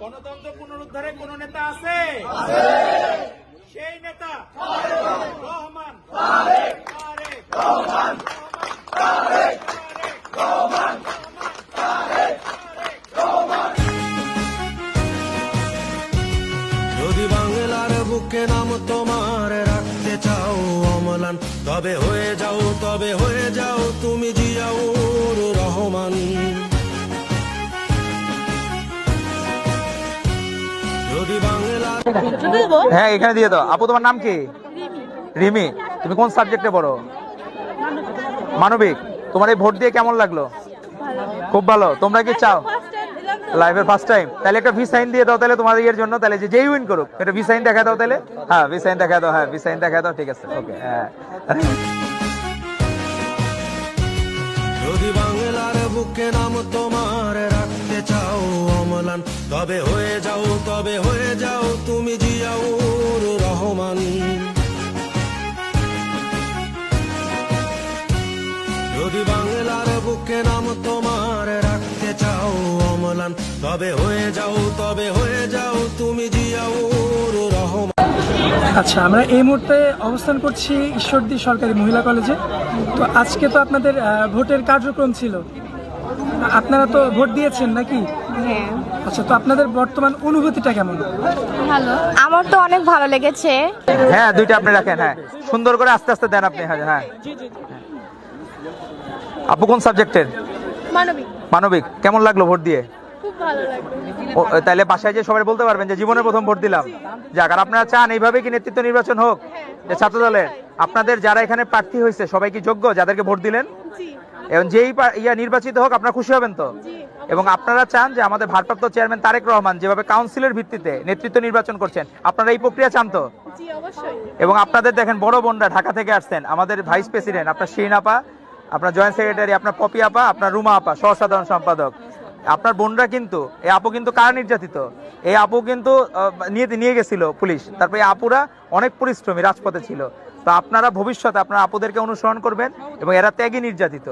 গণতন্ত্র পুনরুদ্ধারে কোন নেতা আছে? সেই নেতা? রহমান? রহমান রহমান। যদি বাংলার বুকে নাম তোমার রাখতে চাও অমলান তবে হয়ে যাও তবে হয়ে যাও তুমি জিয়াউর রহমান। হ্যাঁ এখানে দিয়ে দাও। আপু, তোমার নাম কি? রিমি। তুমি কোন সাবজেক্টে পড়ো? মানবিক। তোমার এই ভোট দিয়ে কেমন লাগল? খুব ভালো। তোমরা কি চাও? লাইভের ফার্স্ট টাইম তাহলে একটা ভি সাইন দিয়ে দাও তাহলে তোমার ইয়ের জন্য। তাহলে যেই উইন করুক। একটা ভি সাইন দেখা দাও তাহলে। হ্যাঁ ভি সাইন দেখা দাও। হ্যাঁ ভি সাইন দেখা দাও। ঠিক আছে। ওকে হ্যাঁ। যদি বাংলার বুকে নাম তোমার রাখতে চাও অমলান। তবে হয়ে যাও, তবে হয়ে যাও, তুমি জিয়াউর রহমান। যদি বাংলার বুকে নাম তোমার রাখতে চাও অমলান, তবে হয়ে যাও, তবে হয়ে যাও, তুমি জিয়াউর রহমান। আচ্ছা আমরা এই মুহূর্তে অবস্থান করছি ঈশ্বরদী সরকারি মহিলা কলেজে। তো আজকে তো আপনাদের ভোটের কার্যক্রম ছিল। আপনারা তো ভোট দিয়েছেন নাকি? হ্যাঁ। আচ্ছা তো আপনাদের বর্তমান অনুভূতিটা কেমন? ভালো। আমার তো অনেক ভালো লেগেছে। হ্যাঁ দুইটা আপনি রাখেন হ্যাঁ। সুন্দর করে আস্তে আস্তে দেন আপনি হ্যাঁ হ্যাঁ। আপু কোন সাবজেক্টের? মানবিক। মানবিক। কেমন লাগল ভোট দিয়ে? খুব ভালো লাগল। ও, তাহলে বাসায় যে সবাই বলতে পারবেন যে জীবনে প্রথম ভোট দিলাম। যাক আর আপনারা চান এইভাবে কি নেতৃত্ব নির্বাচন হোক? যে ছাত্র দলের আপনাদের যারা এখানে প্রার্থী হয়েছে সবাই কি যোগ্য? যাদেরকে ভোট দিলেন? এবং যেই ইয়া নির্বাচিত হোক আপনারা খুশি হবেন তো? এবং আপনারা চান যে আমাদের ভারপ্রাপ্ত চেয়ারম্যান তারেক রহমান যেভাবে কাউন্সিলের ভিত্তিতে নেতৃত্ব নির্বাচন করছেন আপনারা এই প্রক্রিয়া চান তো? এবং আপনাদের দেখেন বড় বোনরা ঢাকা থেকে আসছেন আমাদের ভাইস প্রেসিডেন্ট আপনার শিরিন আপা আপনার জয়েন্ট সেক্রেটারি আপনার পপি আপা আপনার রুমা আপা সহ সাধারণ সম্পাদক। আপনার বোনরা কিন্তু এই আপু কিন্তু কারা নির্যাতিত? এই আপু কিন্তু নিয়ে নিয়ে গেছিল পুলিশ। তারপরে আপুরা অনেক পরিশ্রমী রাজপথে ছিল। তো আপনারা ভবিষ্যতে আপনার আপুদেরকে অনুসরণ করবেন এবং এরা ত্যাগী নির্যাতিত।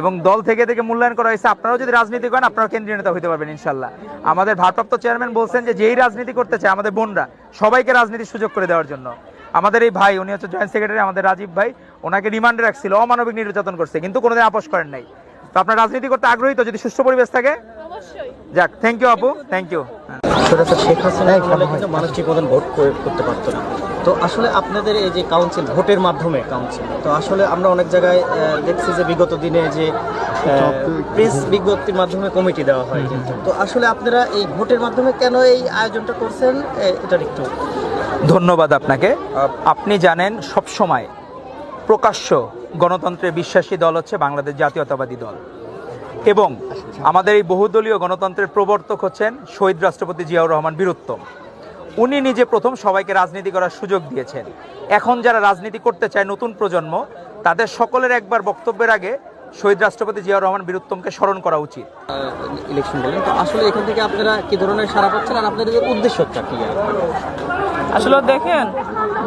এবং দল থেকে থেকে মূল্যায়ন করা হয়েছে। আপনারাও যদি রাজনীতি করেন আপনারা কেন্দ্রীয় নেতা হতে পারবেন ইনশাল্লাহ আমাদের ভারপ্রাপ্ত চেয়ারম্যান বলছেন যে যেই রাজনীতি করতে চায় আমাদের বোনরা সবাইকে রাজনীতির সুযোগ করে দেওয়ার জন্য। আমাদের এই ভাই উনি হচ্ছে জয়েন্ট সেক্রেটারি আমাদের রাজীব ভাই ওনাকে রিমান্ডে রাখছিল অমানবিক নির্যাতন করছে কিন্তু কোনোদিন আপোষ করেন নাই। তো আপনার রাজনীতি করতে আগ্রহী তো? যদি সুস্থ পরিবেশ থাকে? যাক থ্যাংক ইউ আপু থ্যাংক ইউ শেখ হাসিনা আমলে মানুষ ঠিক মতন ভোট করতে পারতো না। তো আসলে আপনাদের এই যে কাউন্সিল ভোটের মাধ্যমে কাউন্সিল তো আসলে আমরা অনেক জায়গায় দেখছি যে বিগত দিনে যে প্রেস বিজ্ঞপ্তির মাধ্যমে কমিটি দেওয়া হয়। কিন্তু তো আসলে আপনারা এই ভোটের মাধ্যমে কেন এই আয়োজনটা করছেন? এটার একটু ধন্যবাদ আপনাকে। আপনি জানেন সব সময় প্রকাশ্য গণতন্ত্রে বিশ্বাসী দল হচ্ছে বাংলাদেশ জাতীয়তাবাদী দল। এবং আমাদের এই বহুদলীয় গণতন্ত্রের প্রবর্তক হচ্ছেন শহীদ রাষ্ট্রপতি জিয়াউর রহমান বীরুত্তম। উনি নিজে প্রথম সবাইকে রাজনীতি করার সুযোগ দিয়েছেন। এখন যারা রাজনীতি করতে চায় নতুন প্রজন্ম তাদের সকলের একবার বক্তব্যের আগে শহীদ রাষ্ট্রপতি জিয়াউর রহমান বীরুত্তমকে স্মরণ করা উচিত। ইলেকশন বলেন তো আসলে এখান থেকে আপনারা কি ধরনের সারা পাচ্ছেন আর আপনাদের উদ্দেশ্যটা কি? আসলে দেখেন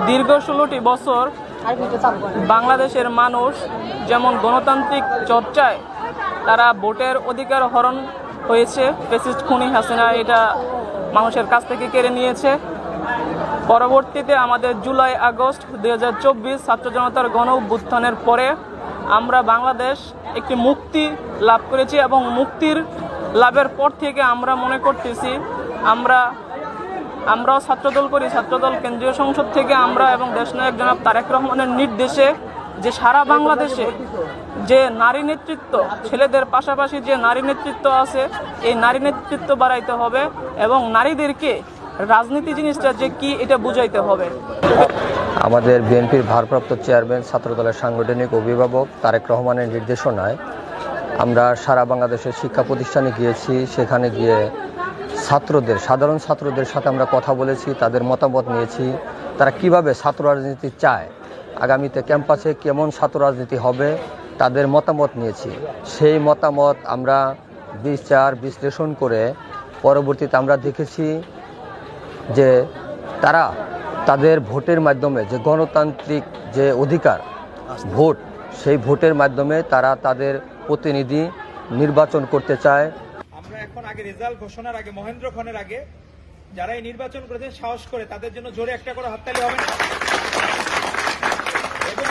দীর্ঘ ষোলোটি বছর বাংলাদেশের মানুষ যেমন গণতান্ত্রিক চর্চায় তারা ভোটের অধিকার হরণ হয়েছে ফেসিস্ট খুনি হাসিনা এটা মানুষের কাছ থেকে কেড়ে নিয়েছে। পরবর্তীতে আমাদের জুলাই আগস্ট দুই হাজার চব্বিশ ছাত্র জনতার গণ অভ্যুত্থানের পরে আমরা বাংলাদেশ একটি মুক্তি লাভ করেছি এবং মুক্তির লাভের পর থেকে আমরা মনে করতেছি আমরা, আমরাও ছাত্রদল করি, ছাত্রদল কেন্দ্রীয় সংসদ থেকে আমরা এবং দেশনায়ক জনাব তারেক রহমানের নির্দেশে যে সারা বাংলাদেশে যে নারী নেতৃত্ব, ছেলেদের পাশাপাশি যে নারী নেতৃত্ব আছে, এই নারী নেতৃত্ব বাড়াইতে হবে এবং নারীদেরকে রাজনীতি জিনিসটা যে কি, এটা বুঝাইতে হবে। আমাদের বিএনপির ভারপ্রাপ্ত চেয়ারম্যান, ছাত্রদলের সাংগঠনিক অভিভাবক তারেক রহমানের নির্দেশনায় আমরা সারা বাংলাদেশের শিক্ষা প্রতিষ্ঠানে গিয়েছি। সেখানে গিয়ে ছাত্রদের, সাধারণ ছাত্রদের সাথে আমরা কথা বলেছি, তাদের মতামত নিয়েছি। তারা কীভাবে ছাত্র রাজনীতি চায় আগামীতে ক্যাম্পাসে কেমন ছাত্র রাজনীতি হবে তাদের মতামত নিয়েছি। সেই মতামত আমরা বিচার বিশ্লেষণ করে পরবর্তীতে আমরা দেখেছি যে তারা তাদের ভোটের মাধ্যমে যে গণতান্ত্রিক যে অধিকার ভোট, সেই ভোটের মাধ্যমে তারা তাদের প্রতিনিধি নির্বাচন করতে চায়। আমরা এখন আগে রেজাল্ট ঘোষণার আগে, মহেন্দ্র খনের আগে, যারা এই নির্বাচন করেছেন সাহস করে, তাদের জন্য জোরে একটা করে হাততালি হবে।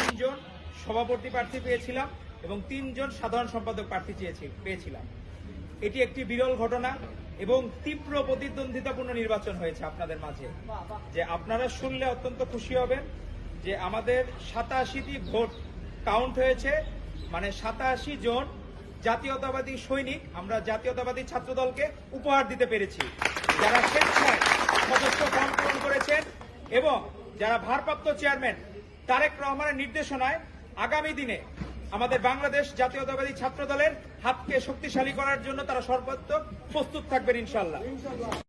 তিনজন সভাপতি প্রার্থী পেয়েছিলাম এবং তিনজন সাধারণ সম্পাদক প্রার্থী চেয়েছি, পেয়েছিলাম। এটি একটি বিরল ঘটনা এবং তীব্র প্রতিদ্বন্দ্বিতাপূর্ণ নির্বাচন হয়েছে আপনাদের মাঝে। যে আপনারা শুনলে অত্যন্ত খুশি হবেন যে আমাদের সাতাশিটি ভোট কাউন্ট হয়েছে মানে সাতাশি জন জাতীয়তাবাদী সৈনিক, আমরা জাতীয়তাবাদী ছাত্র দলকে উপহার দিতে পেরেছি। যারা স্বেচ্ছায় সদস্য ফর্ম পূরণ করেছেন এবং যারা ভারপ্রাপ্ত চেয়ারম্যান তারেক রহমানের নির্দেশনায় আগামী দিনে আমাদের বাংলাদেশ জাতীয়তাবাদী ছাত্র দলের হাতকে শক্তিশালী করার জন্য তারা সর্বাত্মক প্রস্তুত থাকবেন ইনশাল্লাহ